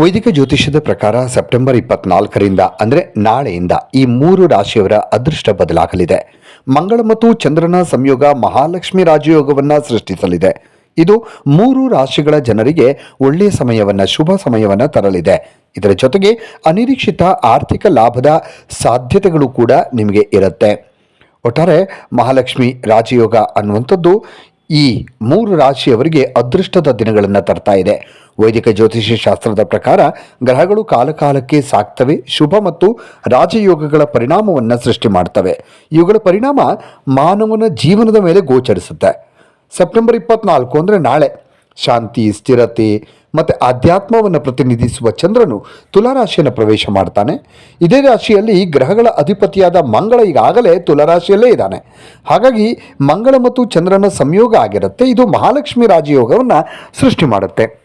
ವೈದಿಕ ಜ್ಯೋತಿಷ್ಯದ ಪ್ರಕಾರ ಸೆಪ್ಟೆಂಬರ್ ಇಪ್ಪತ್ನಾಲ್ಕರಿಂದ, ಅಂದರೆ ನಾಳೆಯಿಂದ ಈ ಮೂರು ರಾಶಿಯವರ ಅದೃಷ್ಟ ಬದಲಾಗಲಿದೆ. ಮಂಗಳ ಮತ್ತು ಚಂದ್ರನ ಸಂಯೋಗ ಮಹಾಲಕ್ಷ್ಮಿ ರಾಜಯೋಗವನ್ನು ಸೃಷ್ಟಿಸಲಿದೆ. ಇದು ಮೂರು ರಾಶಿಗಳ ಜನರಿಗೆ ಒಳ್ಳೆಯ ಸಮಯವನ್ನು, ಶುಭ ಸಮಯವನ್ನು ತರಲಿದೆ. ಇದರ ಜೊತೆಗೆ ಅನಿರೀಕ್ಷಿತ ಆರ್ಥಿಕ ಲಾಭದ ಸಾಧ್ಯತೆಗಳು ಕೂಡ ನಿಮಗೆ ಇರುತ್ತೆ. ಒಟ್ಟಾರೆ ಮಹಾಲಕ್ಷ್ಮಿ ರಾಜಯೋಗ ಅನ್ನುವಂಥದ್ದು ಈ ಮೂರು ರಾಶಿಯವರಿಗೆ ಅದೃಷ್ಟದ ದಿನಗಳನ್ನು ತರ್ತಾ ಇದೆ. ವೈದಿಕ ಜ್ಯೋತಿಷ್ಯ ಶಾಸ್ತ್ರದ ಪ್ರಕಾರ ಗ್ರಹಗಳು ಕಾಲಕಾಲಕ್ಕೆ ಸಾಕ್ತವೆ, ಶುಭ ಮತ್ತು ರಾಜಯೋಗಗಳ ಪರಿಣಾಮವನ್ನು ಸೃಷ್ಟಿ ಮಾಡ್ತವೆ. ಇವುಗಳ ಪರಿಣಾಮ ಮಾನವನ ಜೀವನದ ಮೇಲೆ ಗೋಚರಿಸುತ್ತೆ. ಸೆಪ್ಟೆಂಬರ್ ಇಪ್ಪತ್ನಾಲ್ಕು ಅಂದರೆ ನಾಳೆ. ಶಾಂತಿ, ಸ್ಥಿರತೆ ಮತ್ತು ಆಧ್ಯಾತ್ಮವನ್ನು ಪ್ರತಿನಿಧಿಸುವ ಚಂದ್ರನು ತುಲಾರಾಶಿಯನ್ನು ಪ್ರವೇಶ ಮಾಡ್ತಾನೆ. ಇದೇ ರಾಶಿಯಲ್ಲಿ ಗ್ರಹಗಳ ಅಧಿಪತಿಯಾದ ಮಂಗಳ ಈಗಾಗಲೇ ತುಲಾರಾಶಿಯಲ್ಲೇ ಇದ್ದಾನೆ. ಹಾಗಾಗಿ ಮಂಗಳ ಮತ್ತು ಚಂದ್ರನ ಸಂಯೋಗ ಆಗಿರುತ್ತೆ. ಇದು ಮಹಾಲಕ್ಷ್ಮಿ ರಾಜಯೋಗವನ್ನು ಸೃಷ್ಟಿ ಮಾಡುತ್ತೆ.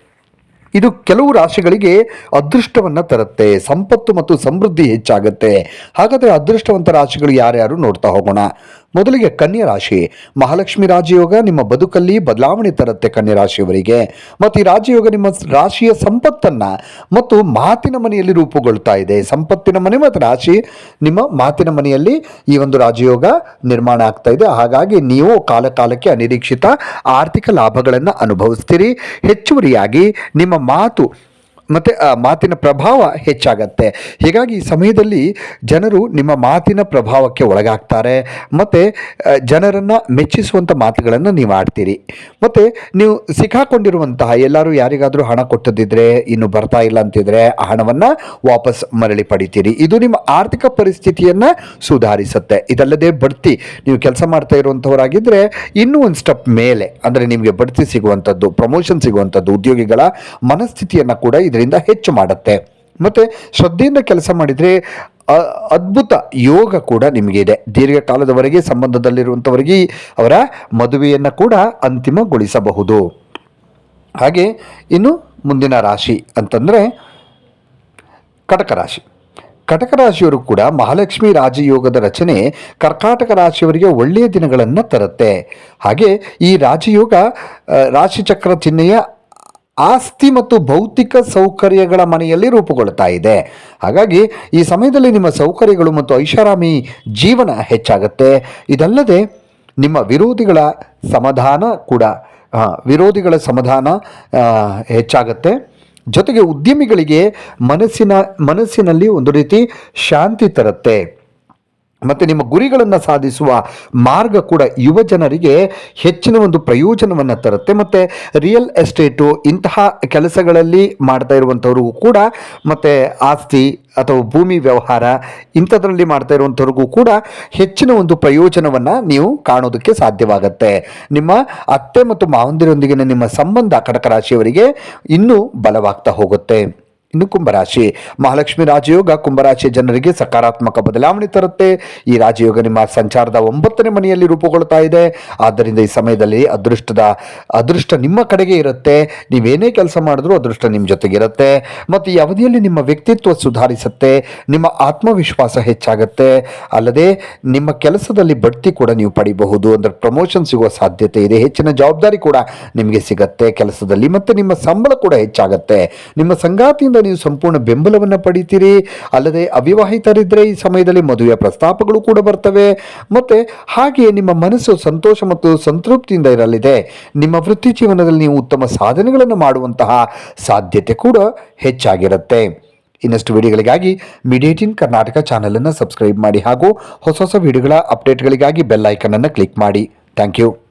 ಇದು ಕೆಲವು ರಾಶಿಗಳಿಗೆ ಅದೃಷ್ಟವನ್ನು ತರುತ್ತೆ. ಸಂಪತ್ತು ಮತ್ತು ಸಮೃದ್ಧಿ ಹೆಚ್ಚಾಗುತ್ತೆ. ಹಾಗಾದರೆ ಅದೃಷ್ಟವಂತ ರಾಶಿಗಳು ಯಾರ್ಯಾರು ನೋಡ್ತಾ ಹೋಗೋಣ. ಮೊದಲಿಗೆ ಕನ್ಯಾ ರಾಶಿ. ಮಹಾಲಕ್ಷ್ಮಿ ರಾಜಯೋಗ ನಿಮ್ಮ ಬದುಕಲ್ಲಿ ಬದಲಾವಣೆ ತರುತ್ತೆ ಕನ್ಯಾ ರಾಶಿಯವರಿಗೆ. ಮತ್ತು ಈ ರಾಜಯೋಗ ನಿಮ್ಮ ರಾಶಿಯ ಸಂಪತ್ತನ್ನು ಮತ್ತು ಮಾತಿನ ಮನೆಯಲ್ಲಿ ರೂಪುಗೊಳ್ತಾ ಇದೆ. ಸಂಪತ್ತಿನ ಮನೆ ಮತ್ತು ರಾಶಿ ನಿಮ್ಮ ಮಾತಿನ ಮನೆಯಲ್ಲಿ ಈ ಒಂದು ರಾಜಯೋಗ ನಿರ್ಮಾಣ ಆಗ್ತಾ ಇದೆ. ಹಾಗಾಗಿ ನೀವು ಕಾಲಕಾಲಕ್ಕೆ ಅನಿರೀಕ್ಷಿತ ಆರ್ಥಿಕ ಲಾಭಗಳನ್ನು ಅನುಭವಿಸ್ತೀರಿ. ಹೆಚ್ಚುವರಿಯಾಗಿ ನಿಮ್ಮ ಮಾತು ಮತ್ತು, ಆ, ಮಾತಿನ ಪ್ರಭಾವ ಹೆಚ್ಚಾಗತ್ತೆ. ಹೀಗಾಗಿ ಈ ಸಮಯದಲ್ಲಿ ಜನರು ನಿಮ್ಮ ಮಾತಿನ ಪ್ರಭಾವಕ್ಕೆ ಒಳಗಾಗ್ತಾರೆ. ಮತ್ತು ಜನರನ್ನು ಮೆಚ್ಚಿಸುವಂಥ ಮಾತುಗಳನ್ನು ನೀವು ಆಡ್ತೀರಿ. ಮತ್ತು, ನೀವು ಸಿಕ್ಕಾಕೊಂಡಿರುವಂತಹ ಎಲ್ಲರೂ ಯಾರಿಗಾದರೂ ಹಣ ಕೊಟ್ಟದಿದ್ದರೆ, ಇನ್ನು ಬರ್ತಾ ಇಲ್ಲ ಅಂತಿದ್ರೆ, ಆ ಹಣವನ್ನು ವಾಪಸ್ ಮರಳಿ ಪಡಿತೀರಿ. ಇದು ನಿಮ್ಮ ಆರ್ಥಿಕ ಪರಿಸ್ಥಿತಿಯನ್ನು ಸುಧಾರಿಸುತ್ತೆ. ಇದಲ್ಲದೆ ಬಡ್ತಿ, ನೀವು ಕೆಲಸ ಮಾಡ್ತಾ ಇರುವಂಥವರಾಗಿದ್ದರೆ ಇನ್ನೂ ಒಂದು ಸ್ಟೆಪ್ ಮೇಲೆ, ಅಂದರೆ ನಿಮಗೆ ಬಡ್ತಿ ಸಿಗುವಂಥದ್ದು ಪ್ರಮೋಷನ್ ಸಿಗುವಂಥದ್ದು ಉದ್ಯೋಗಿಗಳ ಮನಸ್ಥಿತಿಯನ್ನು ಕೂಡ ಇದರಿಂದ ಹೆಚ್ಚು ಮಾಡುತ್ತೆ. ಮತ್ತು ಶ್ರದ್ಧೆಯಿಂದ ಕೆಲಸ ಮಾಡಿದರೆ ಅದ್ಭುತ ಯೋಗ ಕೂಡ ನಿಮಗಿದೆ ದೀರ್ಘಕಾಲದವರೆಗೆ ಸಂಬಂಧದಲ್ಲಿರುವಂಥವರಿಗೆ ಅವರ ಮದುವೆಯನ್ನು ಕೂಡ ಅಂತಿಮಗೊಳಿಸಬಹುದು. ಹಾಗೆ ಇನ್ನು ಮುಂದಿನ ರಾಶಿ ಅಂತಂದರೆ ಕಟಕ ರಾಶಿ. ಕಟಕ ರಾಶಿಯವರು ಕೂಡ ಮಹಾಲಕ್ಷ್ಮಿ ರಾಜಯೋಗದ ರಚನೆ ಕರ್ಕಾಟಕ ರಾಶಿಯವರಿಗೆ ಒಳ್ಳೆಯ ದಿನಗಳನ್ನು ತರುತ್ತೆ. ಹಾಗೆ ಈ ರಾಜಯೋಗ ರಾಶಿಚಕ್ರ ಚಿಹ್ನೆಯ ಆಸ್ತಿ ಮತ್ತು ಭೌತಿಕ ಸೌಕರ್ಯಗಳ ಮನೆಯಲ್ಲಿ ರೂಪುಗೊಳ್ತಾ ಇದೆ. ಹಾಗಾಗಿ ಈ ಸಮಯದಲ್ಲಿ ನಿಮ್ಮ ಸೌಕರ್ಯಗಳು ಮತ್ತು ಐಷಾರಾಮಿ ಜೀವನ ಹೆಚ್ಚಾಗುತ್ತೆ. ಇದಲ್ಲದೆ ನಿಮ್ಮ ವಿರೋಧಿಗಳ ಸಮಾಧಾನ ಕೂಡ ವಿರೋಧಿಗಳ ಸಮಾಧಾನ ಹೆಚ್ಚಾಗುತ್ತೆ. ಜೊತೆಗೆ ಉದ್ಯಮಿಗಳಿಗೆ ಮನಸ್ಸಿನ, ಮನಸ್ಸಿನಲ್ಲಿ ಒಂದು ರೀತಿ ಶಾಂತಿ ತರುತ್ತೆ. ಮತ್ತು ನಿಮ್ಮ ಗುರಿಗಳನ್ನು ಸಾಧಿಸುವ ಮಾರ್ಗ ಕೂಡ ಯುವ ಜನರಿಗೆ ಹೆಚ್ಚಿನ ಒಂದು ಪ್ರಯೋಜನವನ್ನು ತರುತ್ತೆ. ಮತ್ತು ರಿಯಲ್ ಎಸ್ಟೇಟು ಇಂತಹ ಕೆಲಸಗಳಲ್ಲಿ ಮಾಡ್ತಾ ಇರುವಂಥವ್ರಿಗೂ ಕೂಡ ಮತ್ತು ಆಸ್ತಿ ಅಥವಾ ಭೂಮಿ ವ್ಯವಹಾರ ಇಂಥದ್ರಲ್ಲಿ ಮಾಡ್ತಾ ಇರುವಂಥವ್ರಿಗೂ ಕೂಡ ಹೆಚ್ಚಿನ ಒಂದು ಪ್ರಯೋಜನವನ್ನು ನೀವು ಕಾಣೋದಕ್ಕೆ ಸಾಧ್ಯವಾಗುತ್ತೆ. ನಿಮ್ಮ ಅತ್ತೆ ಮತ್ತು ಮಾವಂದಿರೊಂದಿಗಿನ ನಿಮ್ಮ ಸಂಬಂಧ ಕಟಕ ರಾಶಿಯವರಿಗೆ ಇನ್ನೂ ಬಲವಾಗ್ತಾ ಹೋಗುತ್ತೆ. ಇನ್ನು ಕುಂಭರಾಶಿ. ಮಹಾಲಕ್ಷ್ಮಿ ರಾಜಯೋಗ, ಕುಂಭರಾಶಿಯ ಜನರಿಗೆ ಸಕಾರಾತ್ಮಕ ಬದಲಾವಣೆ ತರುತ್ತೆ. ಈ ರಾಜಯೋಗ ನಿಮ್ಮ ಸಂಚಾರದ ಒಂಬತ್ತನೇ ಮನೆಯಲ್ಲಿ ರೂಪುಗೊಳ್ತಾ ಇದೆ. ಆದ್ದರಿಂದ ಈ ಸಮಯದಲ್ಲಿ ಅದೃಷ್ಟದ, ಅದೃಷ್ಟ ನಿಮ್ಮ ಕಡೆಗೆ ಇರುತ್ತೆ. ನೀವೇನೇ ಕೆಲಸ ಮಾಡಿದ್ರೂ ಅದೃಷ್ಟ ನಿಮ್ಮ ಜೊತೆಗೆ ಇರುತ್ತೆ. ಮತ್ತು ಈ ಅವಧಿಯಲ್ಲಿ ನಿಮ್ಮ ವ್ಯಕ್ತಿತ್ವ ಸುಧಾರಿಸುತ್ತೆ. ನಿಮ್ಮ ಆತ್ಮವಿಶ್ವಾಸ ಹೆಚ್ಚಾಗುತ್ತೆ. ಅಲ್ಲದೆ ನಿಮ್ಮ ಕೆಲಸದಲ್ಲಿ ಬಡ್ತಿ ಕೂಡ ನೀವು ಪಡಿಬಹುದು. ಅಂದರೆ ಪ್ರಮೋಷನ್ ಸಿಗುವ ಸಾಧ್ಯತೆ ಇದೆ. ಹೆಚ್ಚಿನ ಜವಾಬ್ದಾರಿ ಕೂಡ ನಿಮಗೆ ಸಿಗುತ್ತೆ. ಕೆಲಸದಲ್ಲಿ ಮತ್ತು ನಿಮ್ಮ ಸಂಬಳ ಕೂಡ ಹೆಚ್ಚಾಗುತ್ತೆ. ನಿಮ್ಮ ಸಂಗಾತಿಯಿಂದ ನೀವು ಸಂಪೂರ್ಣ ಬೆಂಬಲವನ್ನು ಪಡಿತೀರಿ. ಅಲ್ಲದೆ ಅವಿವಾಹಿತರಿದ್ದರೆ ಈ ಸಮಯದಲ್ಲಿ ಮದುವೆಯ ಪ್ರಸ್ತಾಪಗಳು ಕೂಡ ಬರ್ತವೆ. ಮತ್ತು ಹಾಗೆಯೇ ನಿಮ್ಮ ಮನಸ್ಸು ಸಂತೋಷ ಮತ್ತು ಸಂತೃಪ್ತಿಯಿಂದ ಇರಲಿದೆ. ನಿಮ್ಮ ವೃತ್ತಿ ಜೀವನದಲ್ಲಿ ನೀವು ಉತ್ತಮ ಸಾಧನೆಗಳನ್ನು ಮಾಡುವಂತಹ ಸಾಧ್ಯತೆ ಕೂಡ ಹೆಚ್ಚಾಗಿರುತ್ತೆ. ಇನ್ನಷ್ಟು ವಿಡಿಯೋಗಳಿಗಾಗಿ ಮೀಡಿಯೇಟಿನ್ ಕರ್ನಾಟಕ ಚಾನಲನ್ನು ಸಬ್ಸ್ಕ್ರೈಬ್ ಮಾಡಿ ಹಾಗೂ ಹೊಸ ಹೊಸ ವಿಡಿಯೋಗಳ ಅಪ್ಡೇಟ್ಗಳಿಗಾಗಿ ಬೆಲ್ ಐಕನನ್ನು ಕ್ಲಿಕ್ ಮಾಡಿ. Thank you.